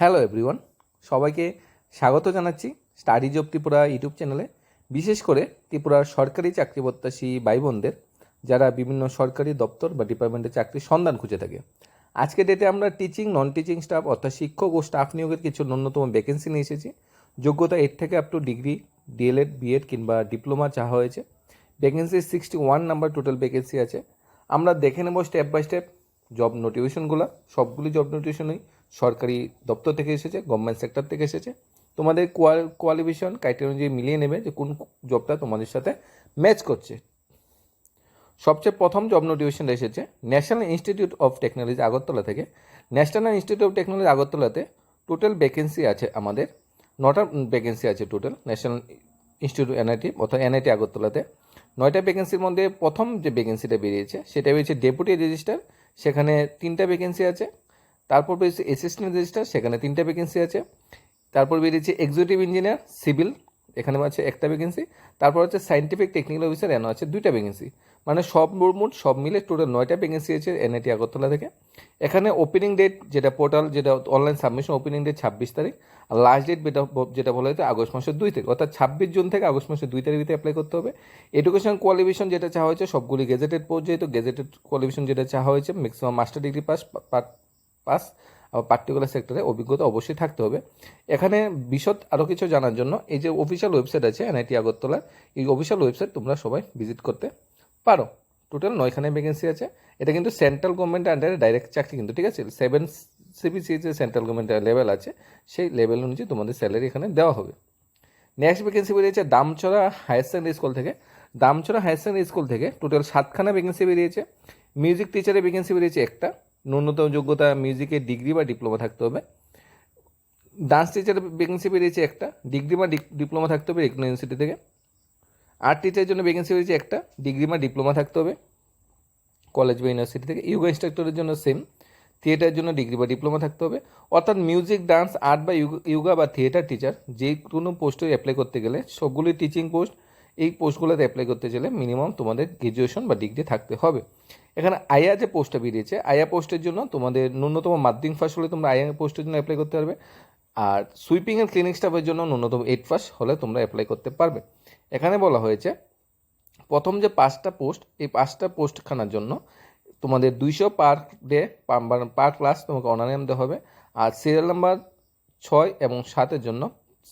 Hello everyone সবাইকে স্বাগত জানাচ্ছি স্টাডিজ অফ ত্রিপুরা ইউটিউব চ্যানেলে বিশেষ করে ত্রিপুরার সরকারি চাকরি প্রত্যাশী ভাই বোনদের যারা বিভিন্ন সরকারি দপ্তর বা ডিপার্টমেন্টে চাকরির সন্ধান খুঁজে থাকে। আজকে ডেটে আমরা টিচিং নন টিচিং স্টাফ অর্থাৎ শিক্ষক ও স্টাফ নিয়োগের কিছু ন্যূনতম ভ্যাকেন্সি নিয়ে এসেছি। যোগ্যতা এর থেকে up to degree D El Ed B Ed কিংবা ডিপ্লোমা চাওয়া হয়েছে। Vacancy sixty one number total vacancy আছে। আমরা দেখে নেব স্টেপ বাই স্টেপ জব নোটিফিকেশনগুলো সবগুলি জব নোটিফিকেশনই সরকারি দপ্তর থেকে এসেছে গভর্নমেন্ট সেক্টর থেকে এসেছে। তোমাদের কোয়ালিফিকেশন ক্রাইটেরিয়া অনুযায়ী মিলিয়ে নেবে যে কোন জবটা তোমাদের সাথে ম্যাচ করছে। সবচেয়ে প্রথম জব নোটিফিকেশনটা এসেছে National Institute of Technology Agartala থেকে। ন্যাশনাল ইনস্টিটিউট অফ টেকনোলজি আগরতলাতে টোটাল ভ্যাকেন্সি আছে আমাদের। নটা ভ্যাকেন্সি আছে টোটাল ন্যাশনাল ইনস্টিটিউট এনআইটি অর্থাৎ এনআইটি আগরতলাতে। নয়টা ভ্যাকেন্সির মধ্যে প্রথম যে ভ্যাকেন্সিটা বেরিয়েছে, সেটা বেরিয়েছে ডেপুটি রেজিস্টার সেখানে তিনটা ভ্যাকেন্সি আছে। তারপর বেরিয়েছে অ্যাসিস্ট্যান্ট রেজিস্টার সেখানে তিনটা ভ্যাকেন্সি আছে। তারপর বেরিয়েছে এক্সিকিউটিভ ইঞ্জিনিয়ার সিভিল এখানে আছে একটা ভ্যাকেন্সি তারপর হচ্ছে সাইন্টিফিক টেকনিক্যাল অফিসার এনে আছে দুইটা ভ্যাকেন্সি মানে সব মোট সব মিলে টোটাল নয়টা ভ্যাকেন্সি আছে এনআইটি আগরতলা থেকে। এখানে ওপেনিং ডেট যেটা পোর্টাল যেটা অনলাইন সাবমিশন ওপেনিং ডেট ছাব্বিশ তারিখ, আর লাস্ট ডেট যেটা যেটা বলা হয়েছে আগস্ট মাসের দুই তারিখ। অর্থাৎ ছাব্বিশ জুন থেকে আগস্ট মাসের দুই তারিখ অ্যাপ্লাই করতে হবে। এডুকেশন কোয়ালিফিকেশন যেটা চাওয়া হয়েছে, সবগুলি গেজেটেড পোস্ট যেহেতু গেজেটেড কোয়ালিফিকেশন যেটা চাওয়া হয়েছে maximum master degree pass pass particular সেক্টরে অভিজ্ঞতা অবশ্যই থাকতে হবে। এখানে বিশদ আরও কিছু জানার জন্য এই যে অফিসিয়াল ওয়েবসাইট আছে এনআইটি আগরতলার এই অফিসিয়াল ওয়েবসাইট তোমরা সবাই ভিজিট করতে পারো। টোটাল নয়খানে ভ্যাকেন্সি আছে। এটা কিন্তু সেন্ট্রাল গভর্নমেন্টের আন্ডারে ডাইরেক্ট চাকরি কিন্তু, ঠিক আছে? সেভেন সিবিসি যে সেন্ট্রাল গভর্নমেন্টের লেভেল আছে, সেই লেভেল অনুযায়ী তোমাদের স্যালারি এখানে দেওয়া হবে। নেক্সট ভ্যাকেন্সি বেরিয়েছে দামচড়া হায়ার সেকেন্ডারি স্কুল থেকে। দামচড়া হায়ার সেকেন্ডারি স্কুল থেকে টোটাল সাতখানা ভ্যাকেন্সি বেরিয়েছে। মিউজিক টিচারের ভ্যাকেন্সি বেরিয়েছে একটা। ন্যূনতম যোগ্যতা মিউজিকে ডিগ্রি বা ডিপ্লোমা থাকতে হবে। ডান্স টিচারের ভ্যাকেন্সি বেরিয়েছে একটা ডিগ্রি বা ডিপ্লোমা থাকতে হবে ইউনিভার্সিটি থেকে। আর্ট টিচারের জন্য ভ্যাকেন্সি বেরিয়েছে একটা ডিগ্রি বা ডিপ্লোমা থাকতে হবে কলেজ বা ইউনিভার্সিটি থেকে। ইয়োগা ইনস্ট্রাক্টরের জন্য সেম থিয়েটারের জন্য ডিগ্রি বা ডিপ্লোমা থাকতে হবে। অর্থাৎ মিউজিক ডান্স আর্ট বা ইয়োগা বা থিয়েটার টিচার যে কোনো পোস্টে অ্যাপ্লাই করতে গেলে সবগুলি টিচিং পোস্ট এই পোস্টগুলোতে অ্যাপ্লাই করতে গেলে মিনিমাম তোমাদের গ্র্যাজুয়েশন বা ডিগ্রি থাকতে হবে। এখানে আয়া যে পোস্টটা বেরিয়েছে, আয়া পোস্টের জন্য তোমাদের ন্যূনতম মাধ্যমিক পাস হলে তোমরা আয়া পোস্টের জন্য অ্যাপ্লাই করতে পারবে। আর সুইপিং এর ক্লিনিক স্টাফের জন্য ন্যূনতম এইট পাস হলে তোমরা অ্যাপ্লাই করতে পারবে। এখানে বলা হয়েছে, প্রথম যে পাঁচটা পোস্ট এই পাঁচটা পোস্টখানার জন্য তোমাদের দুইশো পার ডে পার ক্লাস তোমাকে অনারিয়াম দেওয়া হবে। আর সিরিয়াল নাম্বার ছয় এবং সাতের জন্য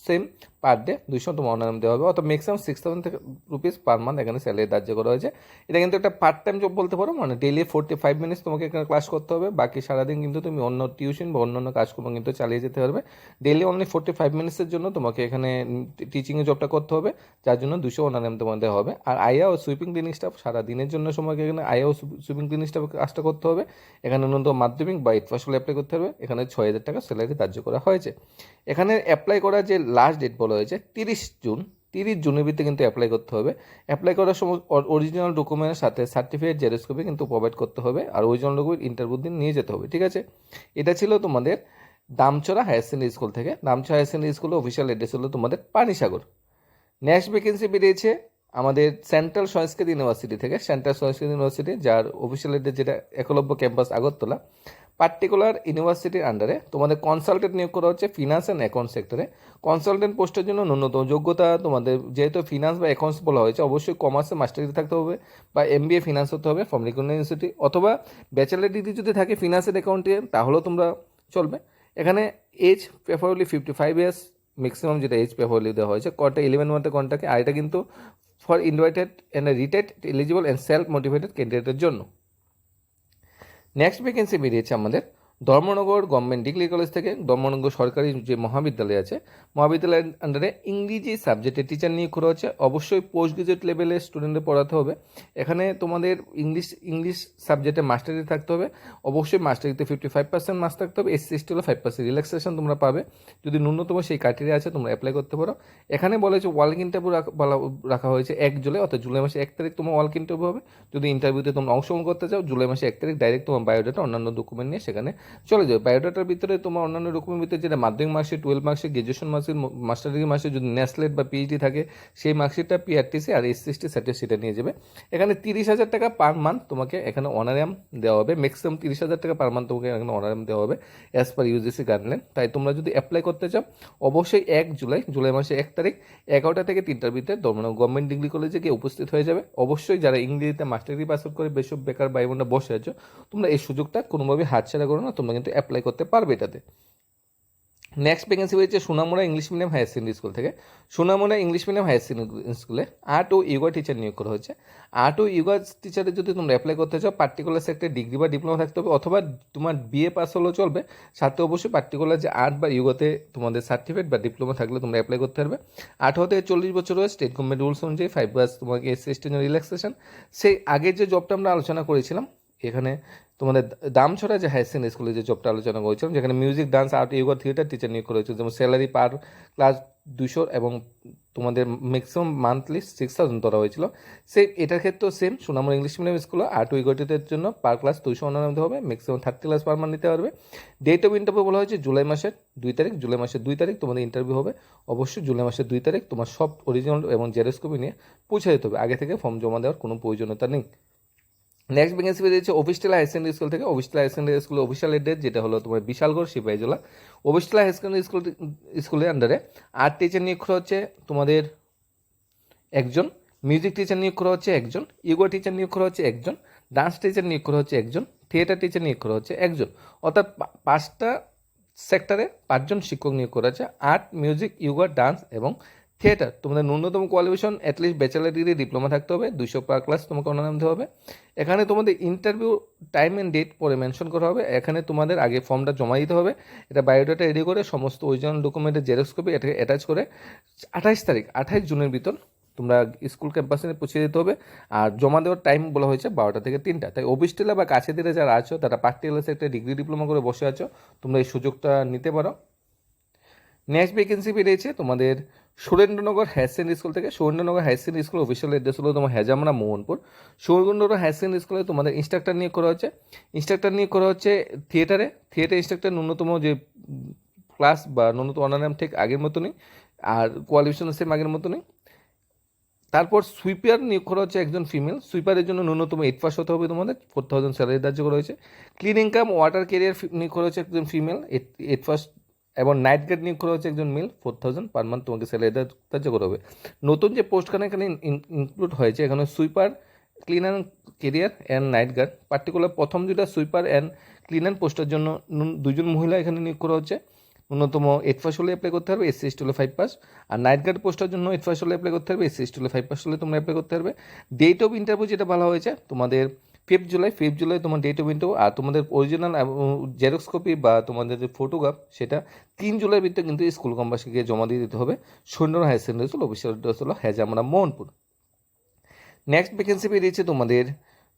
সেম পার ডে দুইশো তোমার অনারাম দেওয়া হবে। অর্থাৎ maximum six thousand rupees per month এখানে স্যালারি ধার্য করা হয়েছে। এটা কিন্তু একটা পার্ট টাইম জব বলতে পারো মানে ডেলি ফোর্টি ফাইভ মিনিটস তোমাকে এখানে ক্লাস করতে হবে। বাকি সারাদিন কিন্তু তুমি অন্য টিউশন বা অন্যান্য কাজকর্ম কিন্তু চালিয়ে যেতে পারবে। ডেলি অনলি ফোর্টি ফাইভ মিনিটসের জন্য তোমাকে এখানে টিচিংয়ের জবটা করতে হবে, যার জন্য দুশো অনারাম তোমার দেওয়া হবে। আর আয়া ও সুইপিং ক্লিনিক স্টাফ সারা দিনের জন্য সময়কে এখানে আয়া ও সুইপিং ক্লিনিক স্টাফ কাজটা করতে হবে। এখানে ন্যূনতম মাধ্যমিক বা হলে অ্যাপ্লাই করতে হবে এখানে ছয় হাজার টাকা স্যালারি ধার্য করা হয়েছে। এখানে অ্যাপ্লাই করার যে লাস্ট ডেট বলা হয়েছে তিরিশ জুন, তিরিশ জুনের ভিতরে কিন্তু অ্যাপ্লাই করতে হবে। অ্যাপ্লাই করার সময় অরিজিনাল ডকুমেন্টের সাথে সার্টিফিকেট জেরক্স কপি কিন্তু প্রোভাইড করতে হবে আর অরিজিনাল ডকুমেন্ট ইন্টারভিউ দিন নিয়ে যেতে হবে, ঠিক আছে? এটা ছিল তোমাদের দামচড়া হায়ার সেকেন্ডারি স্কুল থেকে। দামচড়া হায়ার সেকেন্ডারি স্কুলের অফিসিয়াল অ্যাড্রেস হলো তোমাদের পানিসাগর। নেক্সট ভ্যাকেন্সি বেরিয়েছে আমাদের সেন্ট্রাল সংস্কৃত ইউনিভার্সিটি থেকে। সেন্ট্রাল সংস্কৃত ইউনিভার্সিটি যার অফিসিয়াল অ্যাড্রেস যেটা একলব্য ক্যাম্পাস আগরতলা। পার্টিকুলার ইউনিভার্সিটির আন্ডারে তোমাদের কনসালটেন্ট নিয়োগ করা হচ্ছে ফিনান্স অ্যান্ড অ্যাকাউন্ট সেক্টরে কনসালটেন্ট পোস্টের জন্য ন্যূনতম যোগ্যতা তোমাদের, যেহেতু ফিনান্স বা অ্যাকাউন্টস বলা হয়েছে, অবশ্যই কমার্সে মাস্টার ডিগ্রি থাকতে হবে বা এম বি এ ফিনান্স হতে হবে ফ্রম রিকন ইউনিভার্সিটি অথবা ব্যাচেলার ডিগ্রি যদি থাকে ফিনান্স অ্যান্ড অ্যাকাউন্টে তাহলেও তোমরা চলবে। এখানে age preferably fifty five years maximum যেটা এজ প্রেফারলি দেওয়া হয়েছে কটা ইলেভেন মান্থে কনটাকে আর এটা কিন্তু for invited and রিটেড eligible and self motivated ক্যান্ডিডেটের জন্য। নেক্সট ভ্যাকেন্সি বেরিয়েছে আমাদের। ধর্মনগর গভর্নমেন্ট ডিগ্রি কলেজ থেকে ধর্মনগর সরকারি যে মহাবিদ্যালয় আছে, মহাবিদ্যালয়ের আন্ডারে ইংরেজি সাবজেক্টের টিচার নিয়োগ করা হচ্ছে। অবশ্যই পোস্ট গ্রাজুয়েট লেভেলের স্টুডেন্টদের পড়াতে হবে। এখানে তোমাদের ইংলিশ ইংলিশ সাবজেক্টে মাস্টার থাকতে হবে। অবশ্যই মাস্টার ডিগ্রিতে ফিফটি ফাইভ পার্সেন্ট মার্কস থাকতে হবে। এসসি এসটি হলে ফাইভ পার্সেন্ট রিল্যাক্সেশন তোমরা পাবে। যদি ন্যূনতম সেই ক্রাইটেরিয়া আছে, তোমরা অ্যাপ্লাই করতে পারো। এখানে বলা হয়েছে ওয়ার্ল্ড ইন্টারভিউ বলা, রাখা হয়েছে এক জুলাই, অর্থাৎ জুলাই মাসে এক তারিখ তোমার ওয়ার্ল্ড ইন্টারভিউ হবে। যদি ইন্টারভিউতে তোমরা অংশগ্রহণ করতে চাও, জুলাই মাসে এক তারিখ ডাইরেক্ট তোমার বায়োডাটা অন্যান্য ডকুমেন্ট নিয়ে সেখানে চলে যাবে। বায়োডাটার ভিতরে তোমার অন্যান্য রকমের ভিতরে যেটা মাধ্যমিক মাসে টুয়েলভ মাসে গ্রাজুয়েশন মাসে মাস্টার ডিগ্রি মাসে যদি ন্যাসলেট বা পিএইচডি থাকে, সেই মার্কশিটটা পিআরটিসি আর এসসিএসটি সার্টিফিকেট নিয়ে যাবে। এখানে তিরিশ হাজার টাকা পার মান্থ তোমাকে এখানে অনারাম দেওয়া হবে। ম্যাক্সিমাম তিরিশ হাজার টাকা পার মান্থ তোমাকে এখানে অনারাম দেওয়া হবে অ্যাজ পার ইউজিসি গাইডলাইন তাই তোমরা যদি অ্যাপ্লাই করতে চাও, অবশ্যই এক জুলাই জুলাই মাসে এক তারিখ, এগারোটা থেকে তিনটার ভিতরে তোমরা গভর্নমেন্ট ডিগ্রি কলেজে গিয়ে উপস্থিত হয়ে যাবে। অবশ্যই যারা ইংরেজিতে মাস্টার ডিগ্রি পাস করে বেসব, বেকার ভাই বোনরা বসে আছো, তোমরা এই সুযোগটা কোনোভাবে হাতছাড়া করো না। তোমরা কিন্তু অ্যাপ্লাই করতে পারবে এটাতে। নেক্সট ভ্যাকেন্সি হয়েছে Sonamura English medium higher secondary school থেকে। Sonamura English medium higher secondary স্কুলে আর্ট ও ইয়োগা টিচার নিয়োগ করা হয়েছে। আর্ট ও ইয়োগা টিচারে যদি তোমরা অ্যাপ্লাই করতে চাও পার্টিকুলার সেক্টরে ডিগ্রি বা ডিপ্লোমা থাকতে হবে অথবা তোমার বিএ পাস হলেও চলবে, সাথে অবশ্যই পার্টিকুলার যে আর্ট বা ইয়োগাতে তোমাদের সার্টিফিকেট বা ডিপ্লোমা থাকলে তোমরা অ্যাপ্লাই করতে পারবে। আঠারো থেকে চল্লিশ বছর হয়ে স্টেট গভর্নমেন্ট রুলস অনুযায়ী ফাইভ ইয়ার্স তোমাকে এসসি এসটির রিল্যাক্সেশন সেই আগের যে জবটা আমরা আলোচনা করেছিলাম, এখানে তোমাদের দাম ছড়া যে হায়ার সেকেন্ডারি স্কুলে যে জবটা আলোচনা করেছিলাম, যেখানে music dance art yoga theatre teacher নিয়োগ করা হয়েছে যেমন স্যালারি পার ক্লাস দুশো এবং তোমাদের ম্যাক্সিমাম মান্থলি সিক্স থাউজেন্ড ধরা হয়েছিল। সেই এটার ক্ষেত্রেও সেম সুনামর ইংলিশ মিডিয়াম স্কুলে আর্ট ইগোটিদের জন্য পার ক্লাস দুশো অনানন্দ হবে maximum thirty class per month নিতে পারবে। ডেট অফ ইন্টারভিউ বলা হয়েছে জুলাই মাসের দুই তারিখ, জুলাই মাসের দুই তারিখ তোমাদের ইন্টারভিউ হবে। অবশ্যই জুলাই মাসের দুই তারিখ তোমার সব অরিজিনাল এবং জেরক্স কপি নিয়ে পৌঁছে যেতে হবে। আগে থেকে ফর্ম জমা দেওয়ার কোনো প্রয়োজনীয়তা নেই। নেক্সট ভ্যাকেন্সি বেরিয়েছে অফিসটেলা হায়ার সেকেন্ডারি স্কুল থেকে। অফিসটেলা হায়ার সেকেন্ডারি স্কুলের অফিসিয়াল এড্রেস যেটা হলো তোমার Bishalgarh Sepahijala Officetilla higher secondary school স্কুলের আন্ডারে আর্ট টিচার নিয়োগ করা হচ্ছে তোমাদের একজন মিউজিক টিচার নিয়োগ করা হচ্ছে একজন ইগো টিচার নিয়োগ করা হচ্ছে একজন ডান্স টিচার নিয়োগ করা হচ্ছে একজন থিয়েটার টিচার নিয়োগ করা হচ্ছে একজন। অর্থাৎ পাঁচটা সেক্টরে পাঁচজন শিক্ষক নিয়োগ করা হচ্ছে। আর্ট মিউজিক ইয়োগা ডান্স এবং থিয়েটার, তোমাদের ন্যূনতম qualification at least bachelor degree diploma থাকতে হবে, দুইশো পার ক্লাস তোমাকে অনারাম দিতে হবে। এখানে তোমাদের ইন্টারভিউ টাইম অ্যান্ড ডেট পরে মেনশন করা হবে, এখানে তোমাদের আগে ফর্মটা জমা দিতে হবে, এটা বায়োডাটা রেডি করে সমস্ত অরিজিনাল ডকুমেন্টের জেরক্স কপি এটাকে অ্যাটাচ করে আঠাইশ তারিখ, আঠাইশ জুনের ভিতর তোমরা স্কুল ক্যাম্পাসে পৌঁছে দিতে হবে, আর জমা দেওয়ার টাইম বলা হয়েছে বারোটা থেকে তিনটা। তাই অফিস টেলা বা কাছে দিলে যারা আছো, তারা পার্টিকুলার একটা ডিগ্রি ডিপ্লোমা করে বসে আছো, তোমরা এই সুযোগটা নিতে পারো। নেক্সট ভ্যাকেন্সি বেরিয়েছে তোমাদের সুরেন্দ্রনগর হায়ার সেকেন্ডারি স্কুল থেকে। Surendranagar higher secondary school official address হলো তোমার হেজামরা মোহনপুর সুরেন্দ্রনগর হায়ার সেকেন্ডারি স্কুলে তোমাদের ইনস্ট্রাক্টর নিয়োগ করা হচ্ছে। ইনস্ট্রাক্টর নিয়োগ করা হচ্ছে থিয়েটারে থিয়েটার ইনস্ট্রাক্টর ন্যূনতম যে ক্লাস বা ন্যূনতম অনারাম ঠিক আগের মতনই, আর কোয়ালিফিকেশন সেম আগের মতনই। তারপর সুইপার নিয়োগ করা হচ্ছে একজন ফিমেল সুইপারের জন্য ন্যূনতম এইট পাস হতে হবে তোমাদের। ফোর থাউজেন্ড স্যালারি ধার্য করা হয়েছে। ক্লিন ইনকাম ওয়াটার কেরিয়ার নিয়োগ করা হচ্ছে একজন ফিমেল এইট এইট ফার্স্ট এবং নাইট গার্ড নিয়োগ করা হচ্ছে একজন male four thousand per month তোমাকে স্যালারি ধার্য করা হবে নতুন যে পোস্টখানে এখানে ইনক্লুড হয়েছে, এখানে sweeper cleaner carrier and night guard particular প্রথম যেটা সুইপার অ্যান্ড ক্লিনার পোস্টের জন্য দুজন মহিলা এখানে নিয়োগ করা হচ্ছে। ন্যূনতম এইট পাস হলে অ্যাপ্লাই করতে হবে এসসি এসটি হলে ফাইভ পাস আর নাইট গার্ড পোস্টের জন্য এইট পাস হলে অ্যাপ্লাই করতে হবে এসসি এসটি হলে ফাইভ পাস হলে তোমরা অ্যাপ্লাই করতে পারবে। ডেট অফ ইন্টারভিউ যেটা ভালো হয়েছে, তোমাদের ফিফথ জুলাই ফিফথ জুলাই তোমার ডেট ইন্টারভিউ আর তোমাদের অরিজিনাল জেরক্স কপি বা তোমাদের যে ফটোগ্রাফ সেটা তিন জুলাই ভিতরে কিন্তু স্কুল কম্পাসকে গিয়ে জমা দিয়ে দিতে হবে। সৈন্য হায়ার সেকেন্ডারি স্কুল অ্যাড্রেস হলো হেজামরা মোহনপুর। নেক্সট ভ্যাকেন্সি বেরিয়েছে তোমাদের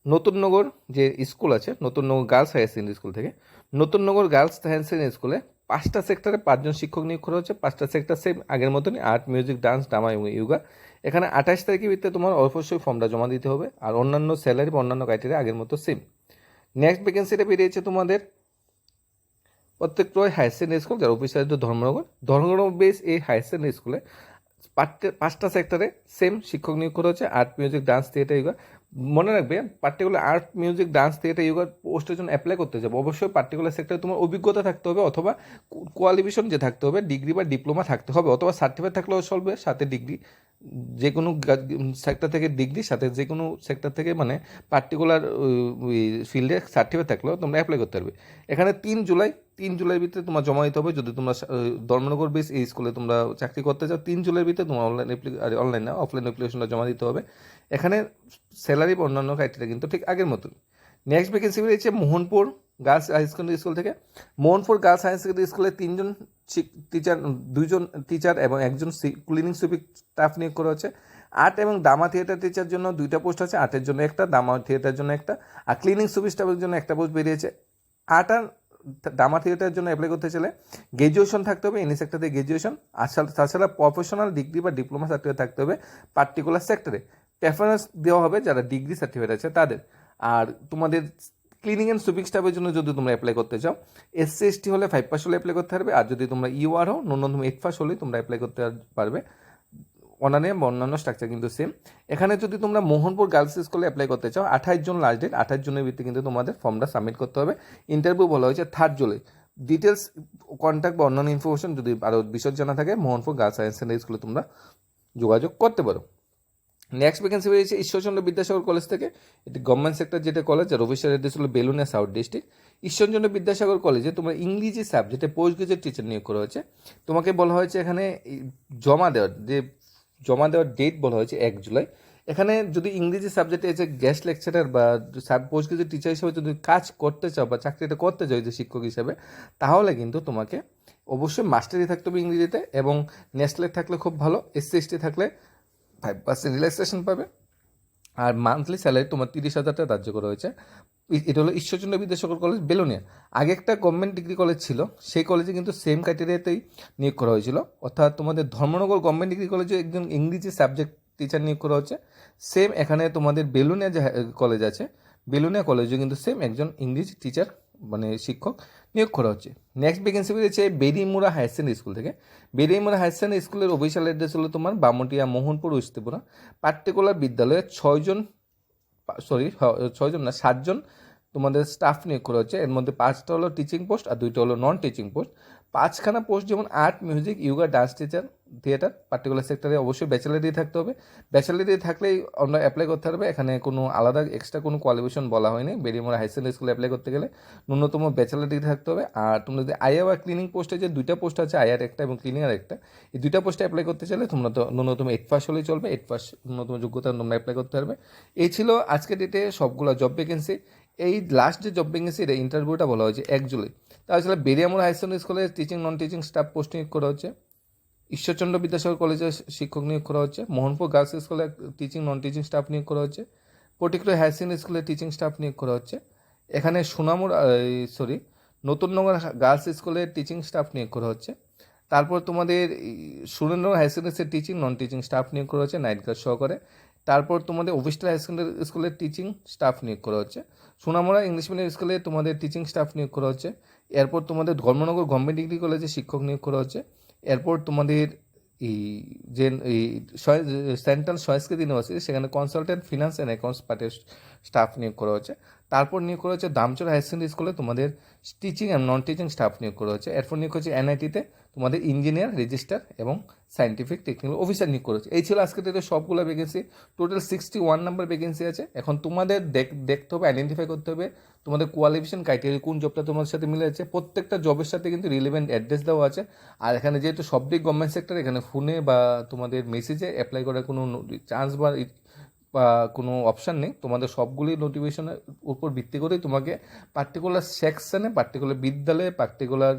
নতুননগর যে স্কুল আছে Natunnagar girls higher secondary school থেকে। নতুননগর গার্লস হায়ার সেকেন্ডারি স্কুলে পাঁচটা সেক্টরে পাঁচজন শিক্ষক নিয়োগ করা হচ্ছে। পাঁচটা সেক্টর সেম আগের মতনই আর্ট মিউজিক ডান্স ড্রামা এবং ইয়োগা এখানে আঠাশ তারিখের ভিতরে তোমার অবশ্যই ফর্মটা জমা দিতে হবে আর অন্যান্য স্যালারি বা অন্যান্য ক্রাইটেরিয়া আগের মতো সেম নেক্সট ভ্যাকেন্সিটা বেরিয়েছে তোমাদের প্রত্যেক রয় হায়ার সেকেন্ডারি স্কুল যার অফিস আছে ধর্মনগর। ধর্মনগর বেস এই হায়ার সেকেন্ডারি স্কুলে পাঁচটা- পাঁচটা সেক্টরে সেম শিক্ষক নিয়োগ করা হচ্ছে। Art music dance theatre yoga মনে রাখবে particular art music dance theatre yoga পোস্টের জন্য অ্যাপ্লাই করতে যাবে। অবশ্যই পার্টিকুলার সেক্টরে তোমার অভিজ্ঞতা থাকতে হবে, অথবা কোয়ালিফিকেশন যে থাকতে হবে ডিগ্রি বা ডিপ্লোমা থাকতে হবে, অথবা সার্টিফিকেট থাকলেও চলবে সাথে ডিগ্রি যে কোনো সেক্টর থেকে ডিগ্রি সাথে যে কোনো সেক্টর থেকে মানে পার্টিকুলার ফিল্ডে সার্টিফিকেট থাকলেও তোমরা অ্যাপ্লাই করতে পারবে। এখানে তিন জুলাই, তিন জুলাইয়ের ভিতরে তোমার জমা দিতে হবে। যদি তোমরা ধর্মনগর বেস এই স্কুলে তোমরা চাকরি করতে চাও, তিন জুলাইয়ের ভিতরে তোমার অনলাইন অনলাইন না অফলাইন অ্যাপ্লিকেশনটা জমা দিতে হবে। এখানে স্যালারি বা অন্যান্য ক্রাইটেরিয়া কিন্তু ঠিক আগের মতন নেক্সট ভ্যাকেন্সি বেরিয়েছে Mohanpur girls high secondary school থেকে। মোহনপুর গার্লস হাই সেকেন্ডারি স্কুলে তিনজন টিচার দুইজন টিচার এবং একজন ক্লিনিং সুইপিং স্টাফ নিয়োগ করা হচ্ছে। আর্ট এবং দামা থিয়েটার টিচার জন্য দুইটা পোস্ট আছে আর্টের জন্য একটা, দামা থিয়েটার জন্য একটা, আর ক্লিনিং সুইপিং স্টাফের জন্য একটা পোস্ট বেরিয়েছে। আর্ট আর দামা থিয়েটারের জন্য অ্যাপ্লাই করতে চাইলে গ্র্যাজুয়েশন থাকতে হবে এনি সেক্টরে গ্র্যাজুয়েশন আর তাছাড়া প্রফেশনাল ডিগ্রি বা ডিপ্লোমা সার্টিফিকেট থাকতে হবে পার্টিকুলার সেক্টরে প্রেফারেন্স দেওয়া হবে যারা ডিগ্রি সার্টিফিকেট আছে তাদের। আর তোমাদের ক্লিনিং অ্যান্ড সুপিং স্টাফের জন্য যদি তোমরা অ্যাপ্লাই করতে চাও এসসি এসটি হলে ফাইভ পাস হলে অ্যাপ্লাই করতে পারবে, আর যদি তোমরা ইউআর হও, ন্যূনতম এইট পাস হলেই তোমরা অ্যাপ্লাই করতে পারবে। অনানে বা অন্যান্য স্ট্রাকচার কিন্তু সেম এখানে যদি তোমরা মোহনপুর গার্লস স্কুলে অ্যাপ্লাই করতে চাও আঠাশ জন লাস্ট ডেট আঠাশ জনের ভিত্তি কিন্তু তোমাদের ফর্মটা সাবমিট করতে হবে। ইন্টারভিউ বলা হয়েছে থার্ড জুলাই। ডিটেলস কন্ট্যাক্ট বা অন্যান্য ইনফরমেশন যদি আরও বিশদ জানা থাকে, মোহনপুর গার্লস হায়ার সেকেন্ডারি স্কুলে তোমরা যোগাযোগ করতে পারো। নেক্সট ভ্যাকেন্সি বেরিয়েছে ঈশ্বরচন্দ্র বিদ্যাসাগর কলেজ থেকে। এটি গভর্নমেন্ট সেক্টর যেটা কলেজ অফিসিয়াল অ্যাড্রেস হলো বেলুনিয়া সাউথ ডিস্ট্রিক্ট ঈশ্বরচন্দ্র বিদ্যাসাগর কলেজে তোমার ইংরেজি সাবজেক্টে পোস্ট গ্রাজুয়েট টিচার নিয়োগ করা হয়েছে, তোমাকে বলা হয়েছে এখানে জমা দেওয়ার, যে জমা দেওয়ার ডেট বলা হয়েছে এক জুলাই। এখানে যদি ইংরেজি সাবজেক্টে এসে গেস্ট লেকচারার বা পোস্ট গ্রাজুয়েট টিচার হিসেবে যদি কাজ করতে চাও বা চাকরিটা করতে চাও যে শিক্ষক হিসেবে, তাহলে কিন্তু তোমাকে অবশ্যই মাস্টারি থাকতে হবে ইংরেজিতে এবং নেসলেট থাকলে খুব ভালো এসসি এসটি থাকলে ফাইভ পার্সেন্ট রিল্যাক্সেশন পাবে। আর মান্থলি স্যালারি তোমার তিরিশ হাজার টাকা ধার্য করা হয়েছে। এটা হলো ঈশ্বরচন্দ্র বিদ্যাসাগর কলেজ বেলোনিয়া। আগে একটা গভর্নমেন্ট ডিগ্রি কলেজ ছিল, সেই কলেজে কিন্তু সেম ক্রাইটেরিয়াতেই নিয়োগ করা হয়েছিল। অর্থাৎ তোমাদের ধর্মনগর গভর্নমেন্ট ডিগ্রি কলেজে একজন ইংরেজি সাবজেক্ট টিচার নিয়োগ করা হচ্ছে সেম এখানে তোমাদের বেলুনিয়া যে কলেজ আছে, বেলুনিয়া কলেজে কিন্তু সেম একজন ইংরেজি টিচার মানে শিক্ষক নিয়োগ করা হচ্ছে। নেক্সট ভ্যাকেন্সি বেরিয়েছে বেরিমুড়া হায়ার সেকেন্ডারি স্কুল থেকে। বেরিমুরা হায়ার সেকেন্ডারি স্কুলের অফিসিয়াল অ্যাড্রেস হলো তোমার বামটিয়া মোহনপুর উস্তিপুরা পার্টিকুলার বিদ্যালয়ে ছয়জন সরি ছয়জন না, সাতজন তোমাদের স্টাফ নিয়োগ করা হচ্ছে। এর মধ্যে পাঁচটা হলো টিচিং পোস্ট আর দুইটা হলো নন টিচিং পোস্ট পাঁচখানা পোস্ট যেমন art music yoga dance teacher theatre particular সেক্টরে অবশ্যই ব্যাচেলার দিয়ে থাকতে হবে। ব্যাচেলার দিয়ে থাকলেই আমরা অ্যাপ্লাই করতে পারবে। এখানে কোনো আলাদা এক্সট্রা কোনো কোয়ালিফিকেশন বলা হয়নি। বেরিমোড়া হাই সেকেন্ডারি স্কুলে অ্যাপ্লাই করতে গেলে ন্যূনতম ব্যাচেলার ডিগ্রি থাকতে হবে। আর তোমরা যদি আইয়া বা ক্লিনিং পোস্টে যে দুইটা পোস্ট আছে আইয়ার একটা এবং ক্লিনিংয়ের একটা, এই দুইটা পোস্টে অ্যাপ্লাই করতে চাইলে তোমরা তো ন্যূনতম এইট পাস হলেই চলবে। এইট পাস ন্যূনতম যোগ্যতা তোমরা অ্যাপ্লাই করতে পারবে। এই ছিল আজকের ডেটে সবগুলো জব ভ্যাকেন্সি এই লাস্ট যে জব ভ্যাকেন্সি এটা ইন্টারভিউটা বলা হয়েছে এক জুলাই। তাহলে বেরিয়ামোড় হাই সেকেন্ডারি স্কুলে teaching non teaching staff post করা হচ্ছে। ঈশ্বরচন্দ্র বিদ্যাসাগর কলেজে শিক্ষক নিয়োগ করা হচ্ছে। মোহনপুর গার্লস স্কুলে টিচিং নন টিচিং স্টাফ নিয়োগ করা হচ্ছে। পর্টিকুলার হায়ার সেকেন্ডারি স্কুলে টিচিং স্টাফ নিয়োগ করা হচ্ছে। এখানে সোনামুর সরি নতুননগর গার্লস স্কুলে টিচিং স্টাফ নিয়োগ করা হচ্ছে। তারপর তোমাদের Surendra higher secondary teaching non teaching staff নিয়োগ করা হচ্ছে নাইট গার্ড সহকারে। তারপর তোমাদের অফিসটাল হায়ার সেকেন্ডারি স্কুলের টিচিং স্টাফ নিয়োগ করা হচ্ছে। সোনামুড়া ইংলিশ মিডিয়াম স্কুলে তোমাদের টিচিং স্টাফ নিয়োগ করা হচ্ছে। এরপর তোমাদের ধর্মনগর গভর্নমেন্ট ডিগ্রি কলেজে শিক্ষক নিয়োগ করা হচ্ছে। এরপর তোমাদের এই যে, এই সেন্ট্রাল সংস্কৃত ইউনিভার্সিটি, সেখানে কনসালটেন্ট ফিনান্স অ্যান্ড অ্যাকাউন্টস পার্টির স্টাফ নিয়োগ করা হচ্ছে তারপর নিয়োগ করা হচ্ছে দামচর হায়ার সেকেন্ডারি স্কুলে তোমাদের teaching and non teaching staff নিয়োগ করা হচ্ছে এরপর নিয়োগ হচ্ছে এনআইটিতে তোমাদের ইঞ্জিনিয়ার রেজিস্টার এবং সাইন্টিফিক টেকনিক্যাল অফিসার নিয়োগ করা হচ্ছে এই ছিল আজকে ডেটে সবগুলো vacancy total sixty one number vacancy আছে। এখন তোমাদের দেখ- দেখতে হবে আইডেন্টিফাই করতে হবে তোমাদের কোয়ালিফিকেশন ক্রাইটেরিয়া কোন জবটা তোমার সাথে মিলে যাচ্ছে। প্রত্যেকটা জবের সাথে কিন্তু রিলেভেন্ট অ্যাড্রেস দেওয়া আছে। আর এখানে যেহেতু সবটি গভর্নমেন্ট সেক্টর এখানে ফোনে বা তোমাদের মেসেজে অ্যাপ্লাই করার কোনো চান্স বা কোনো অপশান নেই। তোমাদের সবগুলি নোটিফিকেশনের উপর ভিত্তি করেই তোমাকে পার্টিকুলার সেকশানে পার্টিকুলার বিদ্যালয়ে পার্টিকুলার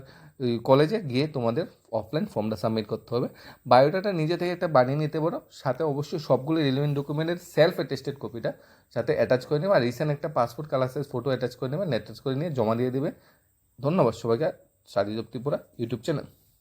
কলেজে গিয়ে তোমাদের অফলাইন ফর্মটা সাবমিট করতে হবে। বায়োডাটা নিজে থেকে একটা বানিয়ে নিতে পারো। সাথে অবশ্যই সবগুলো রিলেভেন্ট ডকুমেন্টের সেলফ অ্যাটেস্টেড কপিটা সাথে অ্যাটাচ করে নেবে। আর রিসেন্ট একটা passport colour size photo attach করে নেবে। অ্যাটাচ করে নিয়ে জমা দিয়ে দেবে। ধন্যবাদ সবাইকে। শারীর ত্রিপুরা ইউটিউব চ্যানেল